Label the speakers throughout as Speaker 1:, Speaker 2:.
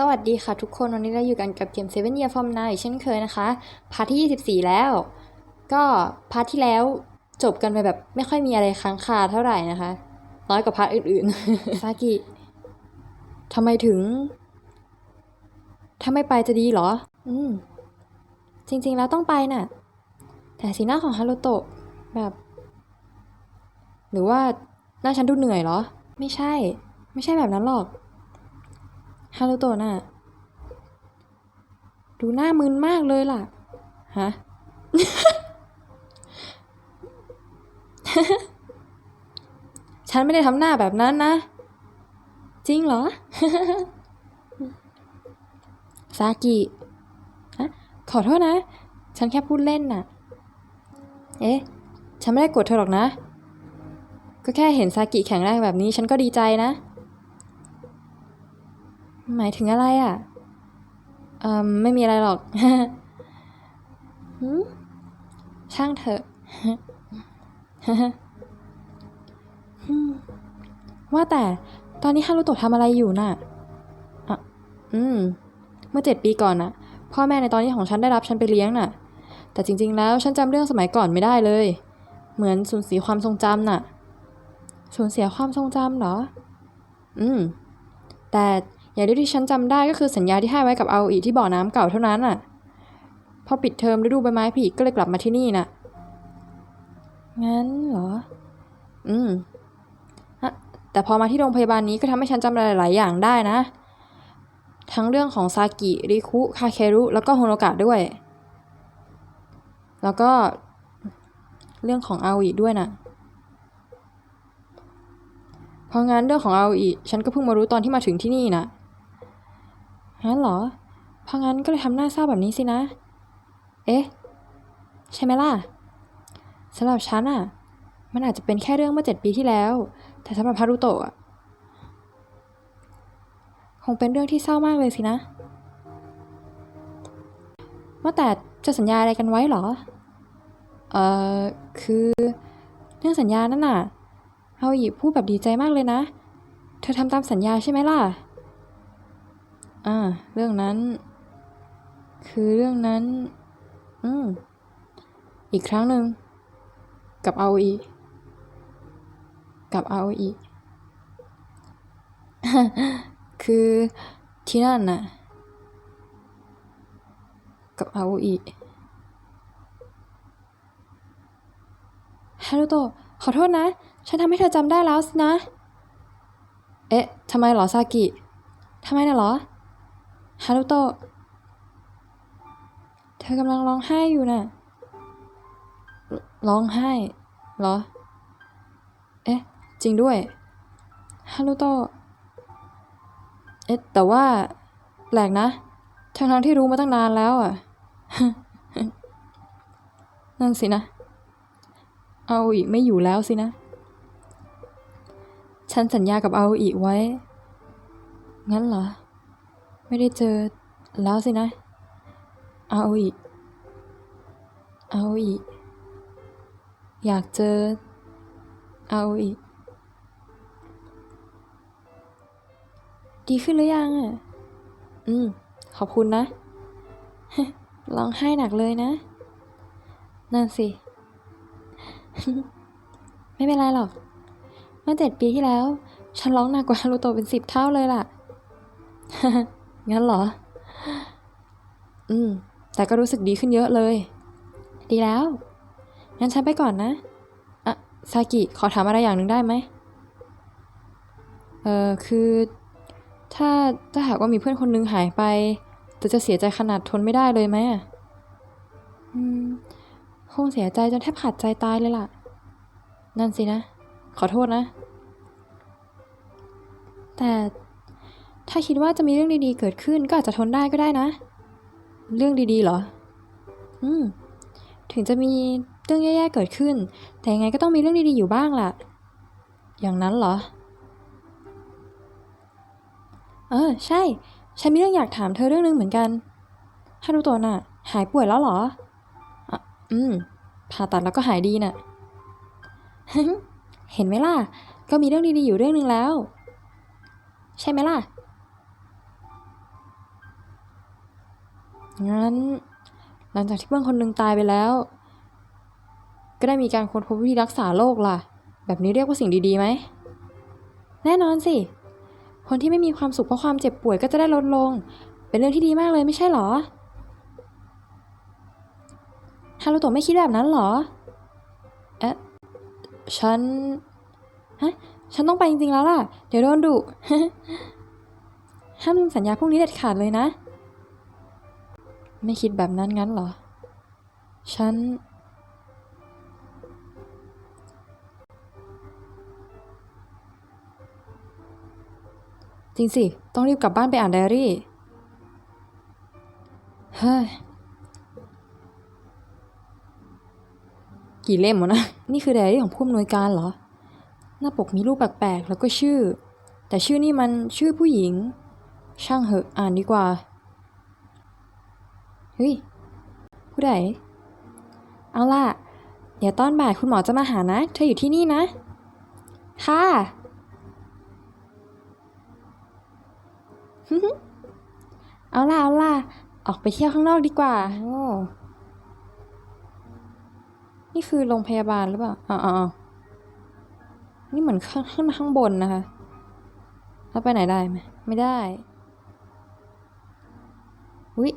Speaker 1: สวัสดีค่ะทุกคนวันนี้เราอยู่กันกับเกม Seven Year from Now อีกเช่นเคยนะคะ พาร์ทที่ 24 แล้ว ก็พาร์ทที่แล้วจบกันไปแบบไม่ค่อยมีอะไรค้างคาเท่าไหร่นะคะ น้อยกว่าพาร์ทอื่นๆ ซากิทำไมถึงถ้าไม่ไปจะดีเหรอ อืม จริง ๆ แล้วต้องไปน่ะ แต่สีหน้าของฮารุโตะแบบ หรือว่าหน้าฉันดูเหนื่อยเหรอ ไม่ใช่ ไม่ใช่แบบนั้นหรอก ฮารุโตะน่ะ ดูหน้ามึนมากเลยล่ะ ฮะ ฉันไม่ได้ทำหน้าแบบนั้นนะ จริงเหรอ ซากิะขอโทษนะ ฉันแค่พูดเล่นน่ะ เอ๊ะ ฉันไม่ได้โกรธเธอหรอกนะ ก็แค่เห็นซากิแข็งแรงแบบนี้ ฉันก็ดีใจนะ หมายถึงอะไรอะ เอ่อ ไม่มีอะไรหรอกหืมช่างเถอะหืมว่าแต่ตอนนี้ฮารุโตะทำอะไรอยู่น่ะอะอืม เมื่อเจ็ดปีก่อนน่ะ พ่อแม่ในตอนนี้ของฉันได้รับฉันไปเลี้ยงน่ะ แต่จริง ๆ แล้วฉันจำเรื่องสมัยก่อนไม่ได้เลย เหมือนสูญเสียความทรงจำน่ะ สูญเสียความทรงจำเหรอ อืม แต่ อย่างเดียวที่ฉันจำได้ก็คือสัญญาที่ให้ไว้กับเอาอีที่บ่อน้ำเก่าเท่านั้นน่ะ พอปิดเทอมฤดูใบไม้ผลิก็เลยกลับมาที่นี่น่ะ งั้นเหรอ อืมอะแต่พอมาที่โรงพยาบาลนี้ก็ทำให้ฉันจำอะไรหลายอย่างได้นะ ทั้งเรื่องของซากิริคุ คาเครุ แล้วก็โฮโนกะด้วย แล้วก็เรื่องของอาอีด้วยน่ะเพราะงั้นเรื่องของอาอีฉันก็เพิ่งมารู้ตอนที่มาถึงที่นี่น่ะ งั้นเหรอ เพราะงั้นก็เลยทำหน้าเศร้าแบบนี้สินะ เอ๊ะ ใช่ไหมล่ะสำหรับฉันอะมันอาจจะเป็นแค่เรื่องเมื่อเจ็ดปีที่แล้ว แต่สำหรับฮารุโตะคงเป็นเรื่องที่เศร้ามากเลยสินะว่าแต่จะสัญญาอะไรกันไว้เหรอ เอ่อ คือเรื่องสัญญานั่นน่ะเฮาหยิพูดแบบดีใจมากเลยนะ เธอทำตามสัญญาใช่ไหมล่ะ อ่า เรื่องนั้น คือเรื่องนั้น อืม อีกครั้งหนึ่ง กับเอาอีกับเอาอีคือที่นั่นน่ะ กับเอาอีฮารุโตะขอโทษนะ ฉันทำให้เธอจำได้แล้วสินะ เอ๊ะทำไมเหรอซากิทำไมน่ะเหรอ ฮารุโตะ เธอกำลังร้องไห้อยู่น่ะ ร้องไห้เหรอ เอ๊ะ จริงด้วย ฮารุโตะ เอ๊ะ แต่ว่า แปลกนะ ทั้งทั้งที่รู้มาตั้งนานแล้วอะ นั่นสินะ เอาอีกไม่อยู่แล้วสินะ ฉันสัญญากับเอาอีกไว้ งั้นเหรอ ไม่ได้เจอแล้วสินะเอาอีกเอาอีกอยากเจอเอาอีกดีขึ้นหรือยังอะ อืม ขอบคุณนะ ร้องไห้หนักเลยนะ นั่นสิ ไม่เป็นไรหรอก เมื่อเจ็ดปีที่แล้ว ฉันร้องหนักกว่าฮารุโตะเป็นสิบเท่าเลยล่ะ งั้นเหรอ อืม แต่ก็รู้สึกดีขึ้นเยอะเลย ดีแล้ว งั้นฉันไปก่อนนะอะซากิ ขอถามอะไรอย่างหนึ่งได้ไหม เออคือ ถ้าถ้าหากว่ามีเพื่อนคนนึงหายไปจะจะเสียใจขนาดทนไม่ได้เลยไหมอะอืม คงเสียใจจนแทบขาดใจตายเลยล่ะ นั่นสินะ ขอโทษนะ แต่ ถ้าคิดว่าจะมีเรื่องดีๆ เกิดขึ้นก็อาจจะทนได้ก็ได้นะ เรื่องดีๆเหรอ อืม ถึงจะมีเรื่องแย่ๆ เกิดขึ้น แต่ยังไงก็ต้องมีเรื่องดีๆ อยู่บ้างล่ะ อย่างนั้นเหรอ เออ ใช่ ฉันมีเรื่องอยากถามเธอเรื่องนึงเหมือนกันฮารุโตะน่ะ หายป่วยแล้วเหรอออืม ผ่าตัดแล้วก็หายดีน่ะ เห็นไหมล่ะ ก็มีเรื่องดีๆ อยู่เรื่องนึงแล้ว ใช่ไหมล่ะ งั้น หลังจากที่เพื่อนคนหนึ่งตายไปแล้ว ก็ได้มีการค้นพบวิธีรักษาโรคล่ะ แบบนี้เรียกว่าสิ่งดีๆไหม แน่นอนสิ คนที่ไม่มีความสุขเพราะความเจ็บป่วยก็จะได้ลดลง เป็นเรื่องที่ดีมากเลยไม่ใช่เหรอฮารุโตะไม่คิดแบบนั้นเหรอ เอ๊ะ ฉัน ฮะ ฉันต้องไปจริงๆแล้วล่ะ เดี๋ยวโดนดุ ห้ามสัญญาพวกนี้เด็ดขาดเลยนะ ไม่คิดแบบนั้นงั้นเหรอ ฉัน จริงสิ ต้องรีบกลับบ้านไปอ่านไดอารี่ เฮ้ย กี่เล่มวะนะ นี่คือไดอารี่ของผู้อำนวยการเหรอ หน้าปกมีรูปแปลกๆ แล้วก็ชื่อ แต่ชื่อนี่มันชื่อผู้หญิง ช่างเหอะ อ่านดีกว่า เฮ้ย ผู้ใดเอาล่ะ เดี๋ยวตอนบ่ายคุณหมอจะมาหานะ เธออยู่ที่นี่นะ ค่ะเอาล่ะ เอาล่ะ ออกไปเที่ยวข้างนอกดีกว่า โอ้นี่คือโรงพยาบาลหรือเปล่าอ๋ออ๋ออ๋อนี่เหมือนข้างขึ้นมาข้างบนนะคะ แล้วไปไหนได้ไหม ไม่ได้ อุ๊ย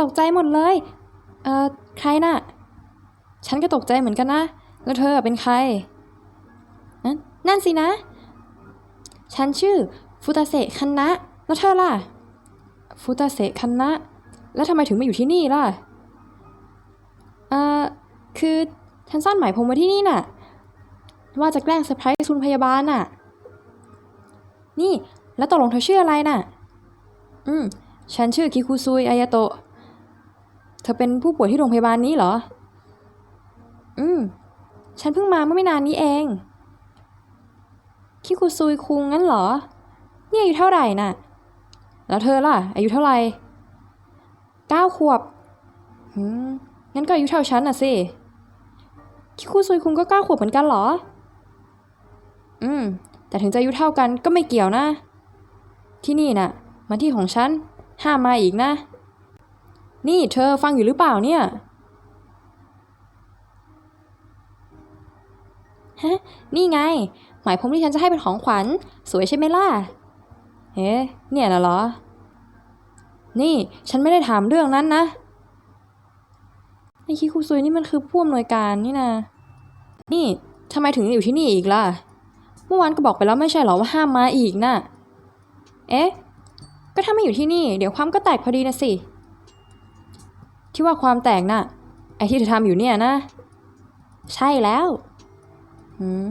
Speaker 1: ตกใจหมดเลย เอ่อ ใครน่ะ ฉันก็ตกใจเหมือนกันนะ แล้วเธอเป็นใคร นั่นนั่นสินะ ฉันชื่อฟุตาเซะคันนะ แล้วเธอล่ะ ฟุตาเซะคันนะ แล้วทำไมถึงมาอยู่ที่นี่ล่ะ เอ่อ คือฉันซ่อนหมายผมไว้ที่นี่น่ะ ว่าจะแกล้งเซอร์ไพรส์คุณพยาบาลน่ะ นี่ แล้วตกลงเธอชื่ออะไรน่ะ อืม ฉันชื่อคิคุซุยอายาโตะ ธอเป็นผู้ป่วยที่โรงพยาบาลนี้เหรอ อืม ฉันเพิ่งมาเมื่อไม่นานนี้เอง คิคุซุยคุงงั้นเหรอ เนี่ยอายุเท่าไหร่น่ะ แล้วเธอล่ะ อายุเท่าไหร่เก้าขวบหืมงั้นก็อายุเท่าฉันน่ะสิ คิคุซุยคุงก็เก้าขวบเหมือนกันเหรอ อืม แต่ถึงจะอายุเท่ากันก็ไม่เกี่ยวนะ ที่นี่น่ะมันที่ของฉัน ห้ามมาอีกนะ นี่เธอฟังอยู่หรือเปล่าเนี่ย ฮะ นี่ไง หมายผมที่ฉันจะให้เป็นของขวัญ สวยใช่ไหมล่ะ เอ๊ะ เนี่ยนะเหรอ นี่ฉันไม่ได้ถามเรื่องนั้นนะ ไอคิคุซุยนี่มันคือผู้อำนวยการนี่นะ นี่ทำไมถึงอยู่ที่นี่อีกล่ะ เมื่อวานก็บอกไปแล้วไม่ใช่เหรอว่าห้ามมาอีกน่ะ เอ๊ะ ก็ถ้าไม่อยู่ที่นี่ เดี๋ยวความก็แตกพอดีนะสิ ที่ว่าความแตกน่ะ ไอที่เธอทำอยู่เนี่ยนะ ใช่แล้วหืม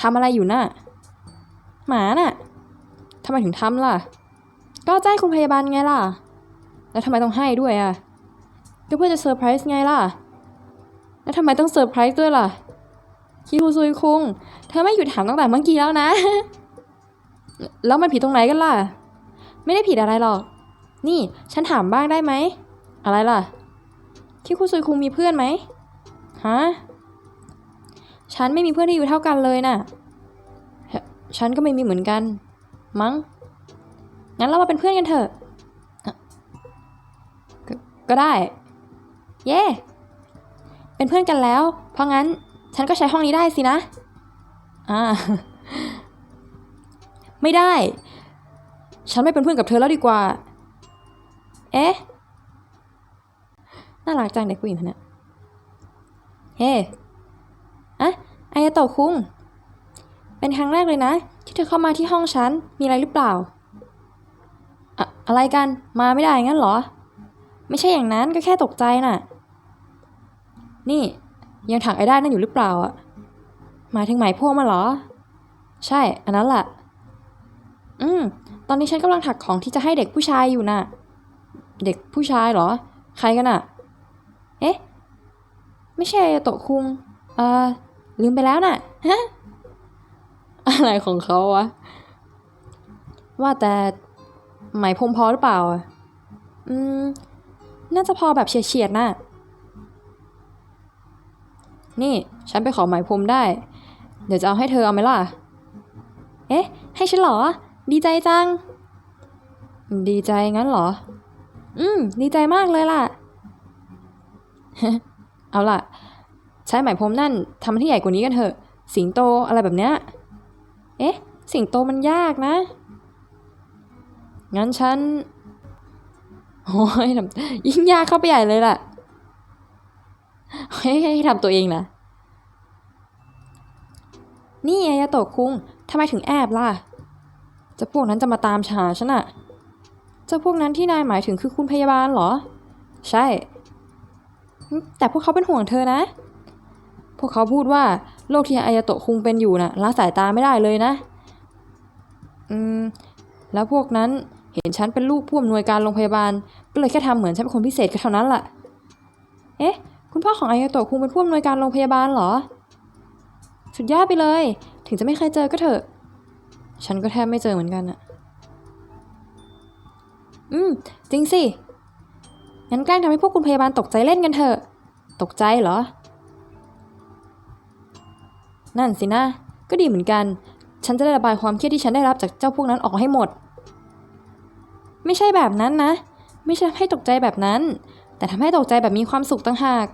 Speaker 1: ทำอะไรอยู่น่ะ หมาน่ะทำไมถึงทำล่ะ ก็แจ้งคุณพยาบาลไงล่ะ แล้วทำไมต้องให้ด้วยอะ ก็เพื่อจะเซอร์ไพรส์ไงล่ะ แล้วทำไมต้องเซอร์ไพรส์ด้วยล่ะ คิวซุยคุง เธอไม่หยุดถามตั้งแต่เมื่อกี้แล้วนะ แล้วมันผิดตรงไหนกันล่ะ ไม่ได้ผิดอะไรหรอก นี่ ฉันถามบ้างได้ไหม อะไรล่ะ คิคุซุยคุงมีเพื่อนไหมฮะฉันไม่มีเพื่อนที่อยู่เท่ากันเลยน่ะฉันก็ไม่มีเหมือนกัน มั้ง งั้นเรามาเป็นเพื่อนกันเถอะ ก็ได้ เย้เป็นเพื่อนกันแล้ว เพราะงั้นฉันก็ใช้ห้องนี้ได้สินะ อ่า ไม่ได้ ฉันไม่เป็นเพื่อนกับเธอแล้วดีกว่า เอ๊ะ น่ารักจังเด็กผู้หญิงคนนี้เฮ้อะอายาโตะคุง เป็นครั้งแรกเลยนะ ที่เธอเข้ามาที่ห้องฉัน มีอะไรหรือเปล่าอะอะไรกัน มาไม่ได้งั้นเหรอ ไม่ใช่อย่างนั้นก็แค่ตกใจน่ะ นี่ยังถักไอ้ได้นั่นอยู่หรือเปล่าอะหมายถึงไหมพวงมาเหรอ ใช่ อันนั้นแหละอืม ตอนนี้ฉันกำลังถักของที่จะให้เด็กผู้ชายอยู่น่ะ เด็กผู้ชายเหรอ ใครกันอะ เอ๊ะ ไม่ใช่โตะคุง เอ่อลืมไปแล้วน่ะ ฮะ อะไรของเขาวะ ว่าแต่ไหมพรมพอหรือเปล่า อืม น่าจะพอแบบเฉียดๆน่ะ นี่ ฉันไปขอไหมพรมได้ เดี๋ยวจะเอาให้เธอเอาไหมล่ะ เอ๊ะ ให้ฉันเหรอ ดีใจจัง ดีใจงั้นเหรอ อืม ดีใจมากเลยล่ะ เอาล่ะ ใช้ไหมพรมนั่นทำที่ใหญ่กว่านี้กันเถอะ สิงโตอะไรแบบเนี้ย เอ๊ะ สิงโตมันยากนะ งั้นฉัน โอ้ยยิ่งยากเข้าไปใหญ่เลยล่ะให้ทำตัวเองนะ นี่อายาโตะคุงทำไมถึงแอบล่ะ จะพวกนั้นจะมาตามหาฉันอะจ้าพวกนั้นที่นายหมายถึงคือคุณพยาบาลเหรอ ใช่ แต่พวกเขาเป็นห่วงเธอนะ พวกเขาพูดว่าโรคที่อายาโตะคุงเป็นอยู่น่ะละสายตาไม่ได้เลยนะ อืม แล้วพวกนั้นเห็นฉันเป็นลูกผู้อำนวยการโรงพยาบาล ก็เลยแค่ทำเหมือนฉันเป็นคนพิเศษก็เท่านั้นแหละเอ๊ะ คุณพ่อของอายาโตะคุงเป็นผู้อำนวยการโรงพยาบาลเหรอ สุดยอดไปเลย ถึงจะไม่เคยเจอก็เถอะ ฉันก็แทบไม่เจอเหมือนกันอะอืม จริงสิ งั้นแกล้งทำให้พวกคุณพยาบาลตกใจเล่นกันเถอะ ตกใจเหรอ นั่นสินะ ก็ดีเหมือนกัน ฉันจะได้ระบายความเครียดที่ฉันได้รับจากเจ้าพวกนั้นออกให้หมด ไม่ใช่แบบนั้นนะ ไม่ใช่ทำให้ตกใจแบบนั้น แต่ทำให้ตกใจแบบมีความสุขต่างหาก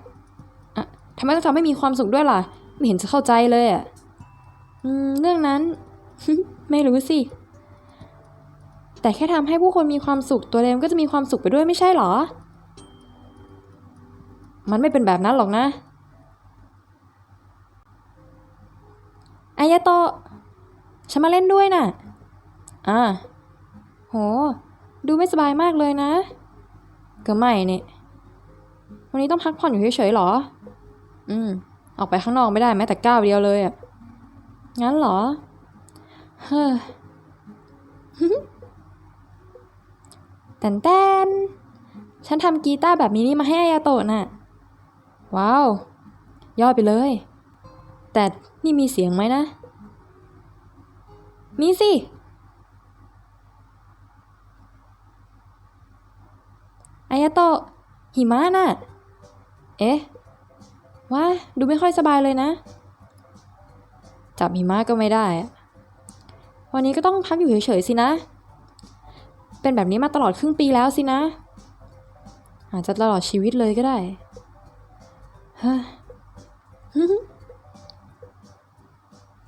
Speaker 1: อะทำไมต้องทำให้มีความสุขด้วยล่ะ ไม่เห็นจะเข้าใจเลยอะอืม เรื่องนั้น ไม่รู้สิแต่แค่ทำให้ผู้คนมีความสุขตัวเองก็จะมีความสุขไปด้วยไม่ใช่เหรอ มันไม่เป็นแบบนั้นหรอกนะอายาโตะฉันมาเล่นด้วยน่ะ อ่า โห ดูไม่สบายมากเลยนะก็ไม่เนี่ย วันนี้ต้องพักผ่อนอยู่เฉยๆเหรอ อืม ออกไปข้างนอกไม่ได้แม้แต่ก้าวเดียวเลยอะ งั้นเหรอ เฮ้อแตนแตนฉันทำกีตาร์แบบมินิมาให้อายาโตะน่ะ ว้าว ยอดไปเลย แต่นี่มีเสียงไหมนะ มีสิ อายาโตะหิมะน่ะ เอ๊ะว่าดูไม่ค่อยสบายเลยนะ จับหิมะก็ไม่ได้ วันนี้ก็ต้องพักอยู่เฉยๆสินะ เป็นแบบนี้มาตลอดครึ่งปีแล้วสินะ อาจจะตลอดชีวิตเลยก็ได้ ฮ้ย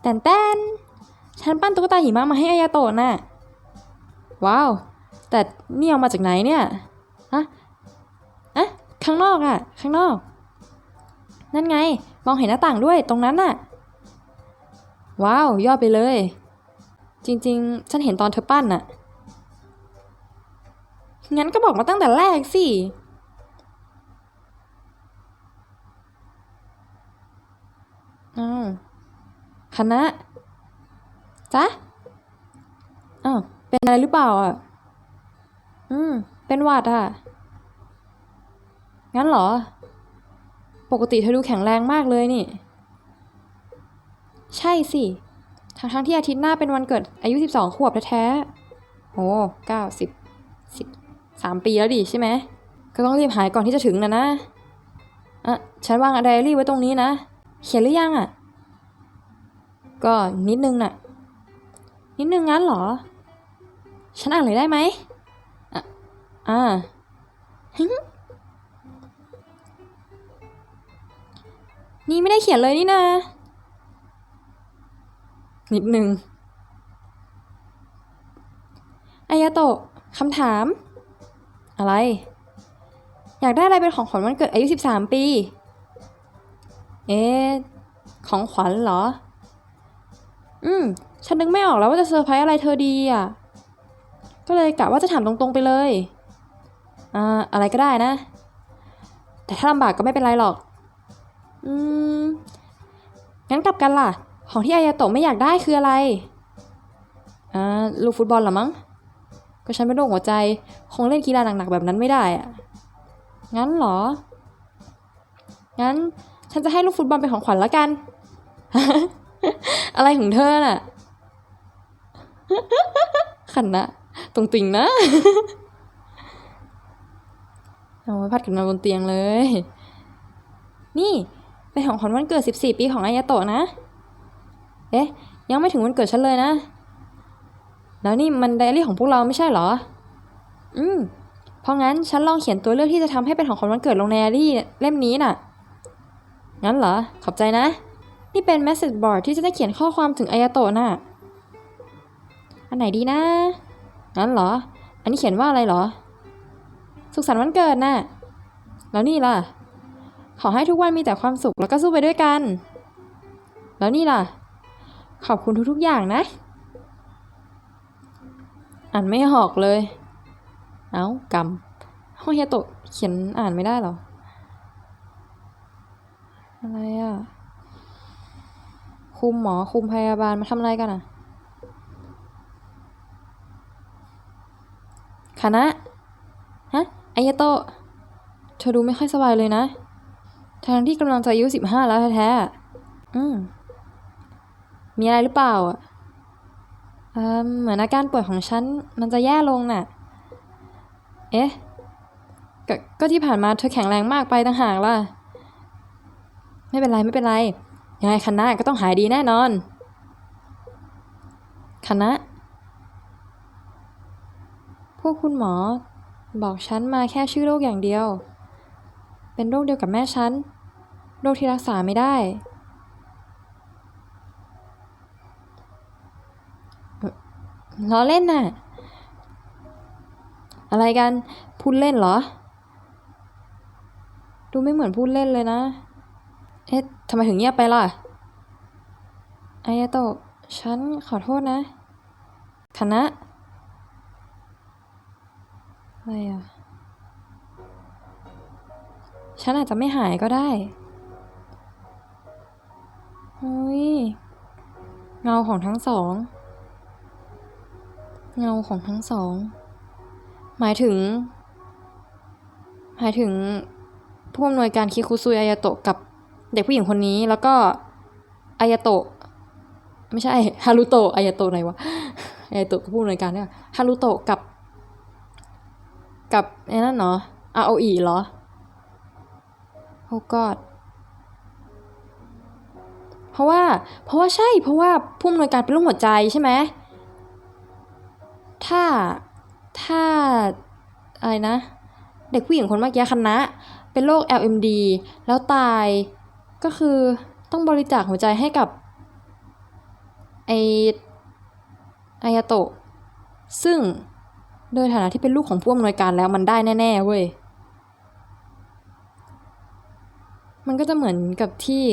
Speaker 1: แตนแตนฉันปั้นตุ๊กตาหิมะมาให้อายาโตะน่ะ ว้าว แต่นี่เอามาจากไหนเนี่ยอะอะข้างนอกอะข้างนอก นั่นไง มองเห็นหน้าต่างด้วยตรงนั้นน่ะ ว้าวยอดไปเลย จริง ๆ ฉันเห็นตอนเธอปั้นน่ะ งั้นก็บอกมาตั้งแต่แรกสิ อ้าว คณะจ๊ะอ้าวเป็นอะไรหรือเปล่าอะ อืม เป็นหวัดอะ งั้นเหรอ ปกติเธอดูแข็งแรงมากเลยนี่ ใช่สิ ทั้งทั้งที่อาทิตย์หน้าเป็นวันเกิด อายุ12ขวบแท้ๆโหเก้าสิบสิบสามปีแล้วดิใช่ไหม ก็ต้องรีบหายก่อนที่จะถึงนะนะอะ ฉันวางไดอารี่ไว้ตรงนี้นะ เขียนหรือยังอะ ก็นิดนึงน่ะ นิดนึงงั้นเหรอ ฉันอ่านเลยได้ไหมอะอ่าฮนี่ไม่ได้เขียนเลยนี่นะ นิดนึงอายาโตะคำถาม อะไร อยากได้อะไรเป็นของขวัญวันเกิดอายุ 13 ปี เอ๊ะของขวัญเหรอ อืม ฉันนึกไม่ออกแล้วว่าจะเซอร์ไพรส์อะไรเธอดีอะ ก็เลยกะว่าจะถามตรงๆไปเลย อ่า อะไรก็ได้นะ แต่ถ้าลำบากก็ไม่เป็นไรหรอก อืม งั้นกลับกันล่ะ ของที่อายาโตะไม่อยากได้คืออะไร อ่า ลูกฟุตบอลหรอมั้ง ก็ฉันเป็นโรคหัวใจ คงเล่นกีฬาหนักๆแบบนั้นไม่ได้อะงั้นเหรอ งั้นฉันจะให้ลูกฟุตบอลเป็นของขวัญละกัน อะไรของเธอน่ะ ขันนะ ตรงติงนะเอาไว้พัดกันมาบนเตียงเลย นี่เป็นของขวัญวันเกิด14ปีของอายาโตะนะ เอ๊ะ ยังไม่ถึงวันเกิดฉันเลยนะ แล้วนี่มันไดอารี่ของพวกเราไม่ใช่เหรอ อืม เพราะงั้นฉันลองเขียนตัวเลือกที่จะทำให้เป็นของขวัญวันเกิดลงในไดอารี่เล่มนี้น่ะ งั้นเหรอ ขอบใจนะ นี่เป็น message board ที่จะได้เขียนข้อความถึงอายาโตะน่ะ อันไหนดีนะงั้นเหรอ อันนี้เขียนว่าอะไรเหรอ สุขสันต์วันเกิดน่ะ แล้วนี่ล่ะ ขอให้ทุกวันมีแต่ความสุขแล้วก็สู้ไปด้วยกัน แล้วนี่ล่ะ ขอบคุณทุกๆอย่างนะ อ่านไม่ออกเลย เอ้ากำห้องเฮียโตะเขียนอ่านไม่ได้เหรอ อะไรอะ คุมหมอคุมพยาบาลมาทำอะไรกันอะ คณะ ฮะไอยาโตะเธอดูไม่ค่อยสบายเลยนะ ทั้งที่กำลังจะอายุสิบห้าแล้วแท้ๆ อืม มีอะไรหรือเปล่าอะเอ่อเหมือนอาการป่วยของฉันมันจะแย่ลงน่ะ เอ๊ะกก็ที่ผ่านมาเธอแข็งแรงมากไปต่างหากล่ะ ไม่เป็นไรไม่เป็นไร ยังไงคณะก็ต้องหายดีแน่นอน คณะ พวกคุณหมอ บอกฉันมาแค่ชื่อโรคอย่างเดียว เป็นโรคเดียวกับแม่ฉัน โรคที่รักษาไม่ได้เอ่อล้อเล่นน่ะ อะไรกัน พูดเล่นเหรอ ดูไม่เหมือนพูดเล่นเลยนะ เอ๊ะทำไมถึงเงียบไปล่ะอายาโตะฉันขอโทษนะคณะอะไรอะ ฉันอาจจะไม่หายก็ได้เฮ้ยเงาของทั้งสอง เงาของทั้งสอง หมายถึง หมายถึงผู้อำนวยการคิคุซุยอายาโตะกับ เด็กผู้หญิงคนนี้แล้วก็อายาโตะไม่ใช่ฮารุโตะอายาโตะไหนวะอายาโตะก็ผู้อำนวยการเนี่ยฮารุโตะกับ กับไอ้นั่นเนาะอาโออีเหรอโอ้กอดเพราะว่า เพราะว่าใช่ เพราะว่าผู้อำนวยการเป็นโรคหัวใจใช่ไหมถ้าถ้าอะไรนะ เด็กผู้หญิงคนเมื่อกี้คณะ เป็นโรค LMD แล้วตาย ก็คือต้องบริจาคหัวใจให้กับไออายาโตะ ซึ่งโดยฐานะที่เป็นลูกของผู้อำนวยการแล้วมันได้แน่ ๆ เว้ย มันก็จะเหมือนกับที่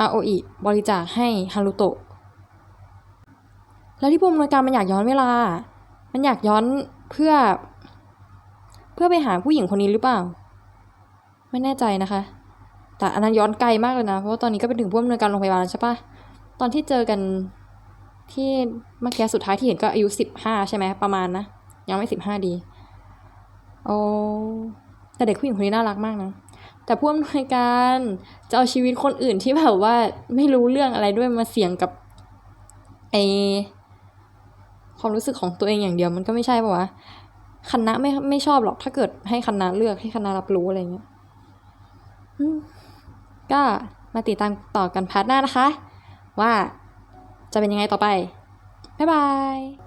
Speaker 1: อาโออิบริจาคให้ฮารุโตะ แล้วที่ผู้อำนวยการมันอยากย้อนเวลา มันอยากย้อนเพื่อ เพื่อไปหาผู้หญิงคนนี้หรือเปล่า ไม่แน่ใจนะคะ แต่อันนั้นย้อนไกลมากเลยนะ เพราะว่าตอนนี้ก็เป็นถึงผู้อำนวยการโรงพยาบาลแล้วใช่ปะตอนที่เจอกันที่เมื่อกี้สุดท้ายที่เห็นก็อายุสิบห้าใช่ไหมประมาณนะ ยังไม่สิบห้าดี โอ้แต่เด็กผู้หญิงคนนี้น่ารักมากนะ แต่ผู้อำนวยการจะเอาชีวิตคนอื่นที่แบบว่าไม่รู้เรื่องอะไรด้วยมาเสี่ยงกับไอความรู้สึกของตัวเองอย่างเดียวมันก็ไม่ใช่ปะวะคณะไม่ไม่ชอบหรอกถ้าเกิดให้คณะเลือกให้คณะรับรู้อะไรเงี้ยอืม ก็มาติดตามต่อกันพาร์ทหน้านะคะ ว่าจะเป็นยังไงต่อไป บ๊ายบาย